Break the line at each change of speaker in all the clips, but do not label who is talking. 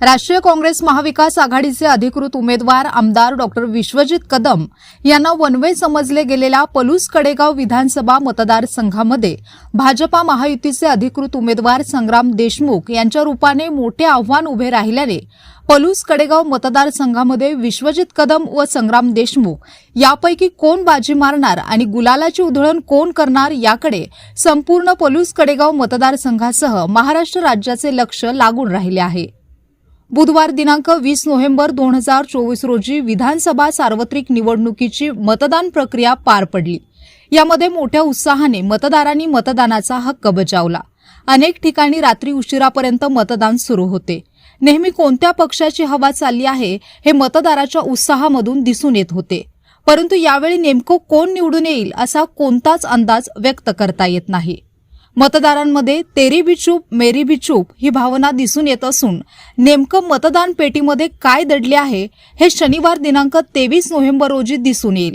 राष्ट्रीय काँग्रेस महाविकास आघाडीचे अधिकृत उमेदवार आमदार डॉक्टर विश्वजित कदम यांना वनवे समजले गेलेल्या पलूस कडेगाव विधानसभा मतदारसंघामध्ये भाजपा महायुतीचे अधिकृत उमेदवार संग्राम देशमुख यांच्या रूपाने मोठे आव्हान उभे राहिल्याने पलूस कडेगाव मतदारसंघामध्ये विश्वजित कदम व संग्राम देशमुख यापैकी कोण बाजी मारणार आणि गुलालाची उधळण कोण करणार याकडे संपूर्ण पलूस कडेगाव मतदारसंघासह महाराष्ट्र राज्याचे लक्ष लागून राहिले आहे. बुधवार दिनांक वीस नोव्हेंबर दोन हजार चोवीस रोजी विधानसभा सार्वत्रिक निवडणुकीची मतदान प्रक्रिया पार पडली. यामध्ये मोठ्या उत्साहाने मतदारांनी मतदानाचा हक्क बजावला. अनेक ठिकाणी रात्री उशिरापर्यंत मतदान सुरू होते. नेहमी कोणत्या पक्षाची हवा चालली आहे हे मतदाराच्या उत्साहामधून दिसून येत होते. परंतु यावेळी नेमकं कोण निवडून येईल असा कोणताच अंदाज व्यक्त करता येत नाही. मतदारांमध्ये तेरी बिचूप मेरी बिचूप ही भावना दिसून येत असून नेमकं मतदान पेटीमध्ये काय दडले आहे हे शनिवार दिनांक तेवीस नोव्हेंबर रोजी दिसून येईल.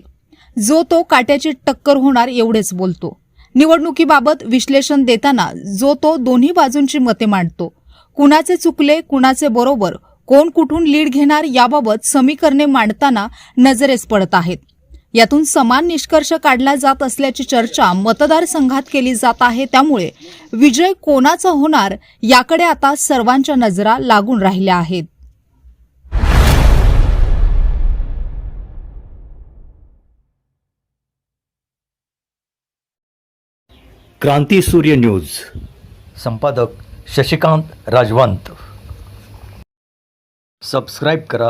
जो तो काट्याची टक्कर होणार एवढेच बोलतो. निवडणुकीबाबत विश्लेषण देताना जो तो दोन्ही बाजूंची मते मांडतो. कुणाचे चुकले कुणाचे बरोबर कोण कुठून लीड घेणार याबाबत समीकरणे मांडताना नजरेस पडत आहेत. यातून समान निष्कर्ष काढला जात असल्याची चर्चा मतदारसंघात केली जात आहे. त्यामुळे विजय कोणाचा होणार याकडे आता सर्वांच्या नजरा लागून राहिल्या आहेत.
क्रांती सूर्य न्यूज. संपादक शशिकांत राजवंत. सबस्क्राईब करा.